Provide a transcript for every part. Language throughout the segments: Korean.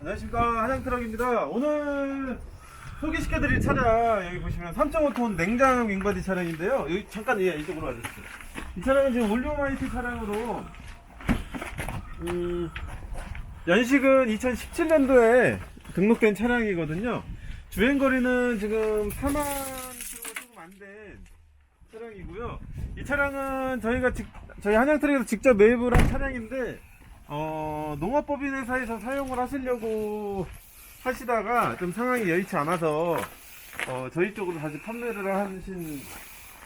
안녕하십니까. 한양트럭입니다. 오늘 소개시켜드릴 차량 여기 보시면 3.5톤 냉장 윙바디 차량인데요. 여기 잠깐 예, 이쪽으로 와주세요. 이 차량은 지금 올리오마이티 차량으로 음, 연식은 2017년도에 등록된 차량이거든요. 주행거리는 지금 4만 km 조금 안 된 차량이고요. 이 차량은 저희가 직, 저희 한양트럭에서 직접 매입을 한 차량인데 어, 농업법인 회사에서 사용을 하시려고 하시다가 좀 상황이 여의치 않아서 어, 저희 쪽으로 다시 판매를 하신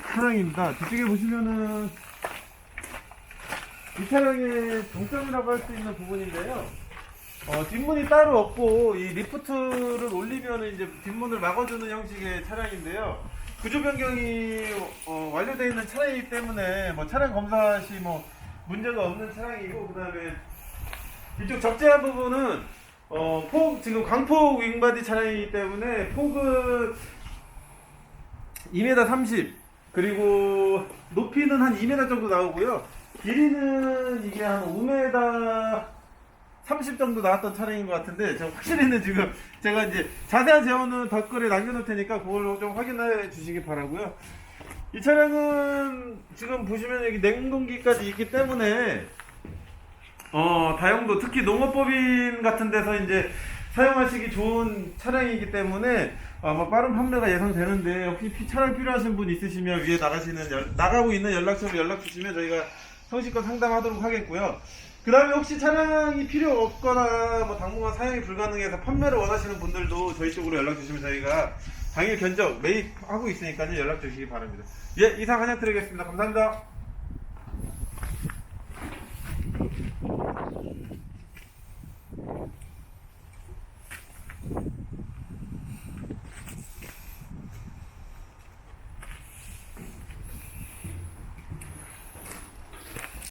차량입니다. 뒤쪽에 보시면은 이 차량의 장점이라고 할 수 있는 부분인데요. 어, 뒷문이 따로 없고 이 리프트를 올리면 이제 뒷문을 막아주는 형식의 차량인데요. 구조 변경이 어, 완료되어 있는 차량이기 때문에 뭐 차량 검사 시 뭐 문제가 없는 차량이고 그 다음에 이쪽 적재한 부분은 어, 폭 지금 광폭 윙바디 차량이기 때문에 폭은 2m 30 그리고 높이는 한 2m 정도 나오고요. 길이는 이게 한 5m 30 정도 나왔던 차량인 것 같은데 저 확실히는 지금 제가 이제 자세한 제어는 댓글에 남겨놓을 테니까 그걸로 좀 확인해 주시기 바라고요. 이 차량은 지금 보시면 여기 냉동기까지 있기 때문에 어, 다용도 특히 농업법인 같은 데서 이제 사용하시기 좋은 차량이기 때문에 아마 빠른 판매가 예상되는데 혹시 피- 차량 필요하신 분 있으시면 위에 나가시는 연- 나가고 있는 연락처로 연락 주시면 저희가 성실껏 상담하도록 하겠고요. 그 다음에 혹시 차량이 필요 없거나 뭐 당분간 사용이 불가능해서 판매를 원하시는 분들도 저희 쪽으로 연락 주시면 저희가 당일 견적 매입하고 있으니까요 연락 주시기 바랍니다. 예, 이상 한양 드리겠습니다. 감사합니다.